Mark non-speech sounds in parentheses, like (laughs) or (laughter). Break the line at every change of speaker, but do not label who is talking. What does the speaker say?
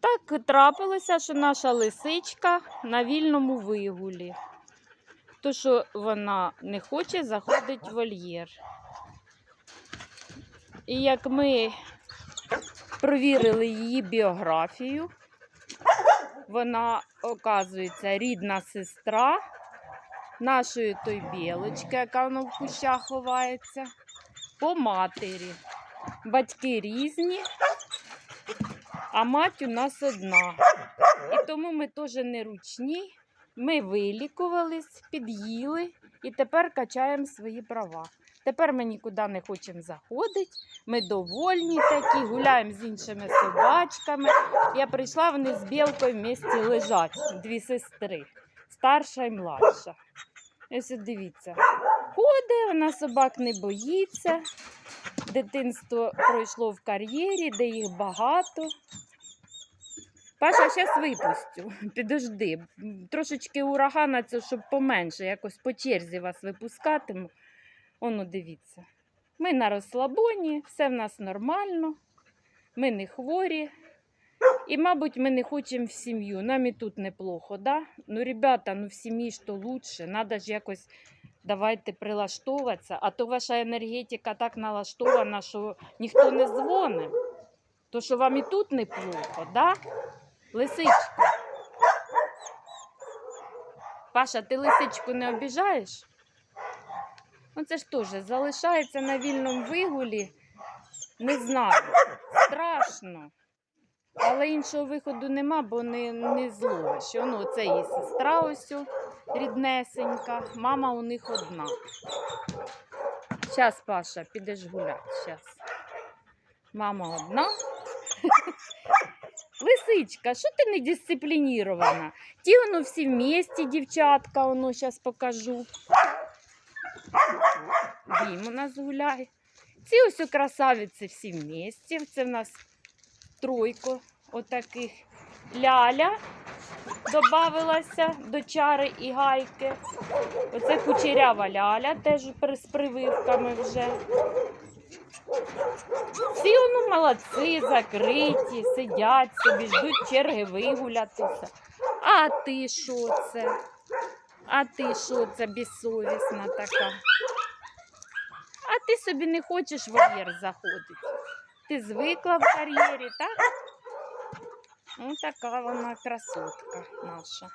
Так трапилося, що наша лисичка на вільному вигулі. То, що вона не хоче заходити в вольєр. І як ми провірили її біографію, вона, оказується, рідна сестра нашої той білочки, яка воно в кущах ховається, по матері. Батьки різні, а мать у нас одна. І тому ми теж не ручні. Ми вилікувались, під'їли і тепер качаємо свої права. Тепер ми нікуди не хочемо заходити. Ми довольні такі, гуляємо з іншими собачками. Я прийшла, вони з білкою в місті лежать, дві сестри, старша і младша. Ось дивіться. Ходить, вона собак не боїться. Дитинство пройшло в кар'єрі, де їх багато. Паша, зараз випустю. (laughs) Підожди. Трошечки урагана, це щоб поменше, якось по черзі вас випускатиму. Оно дивіться. Ми на розслабоні, все в нас нормально, ми не хворі. І, мабуть, ми не хочемо в сім'ю. Нам і тут неплохо, да? Ну, ребята, ну в сім'ї ж то лучше. Надо ж якось давайте прилаштовуватися. А то ваша енергетика так налаштована, що ніхто не дзвонить. То що вам і тут неплохо, да? Лисичка. Паша, ти лисичку не обіжаєш? Ну це ж теж залишається на вільному вигулі. Не знаю. Страшно. Але іншого виходу нема, бо не, не зловиш. Воно це її сестра ось ріднесенька, мама у них одна. Зараз, Паша, підеш гуляти. Зараз. Мама одна. Лисичка, що ти не дисциплінірована? Ті воно всі вместе, дівчатка, воно зараз покажу. Дім у нас гуляє. Ці ось красавиці всі вместе. Це в нас тройко отаких. Ляля додавилася до чари і гайки. Оце кучерява ляля, теж з прививками вже. Всі ну, молодці, закриті, сидять собі, ждуть черги вигулятися. А ти що це? А ти що це безсовісна така? А ти собі не хочеш в вольєр заходити? Ти звикла в кар'єрі, так? Ну, така вона красотка наша.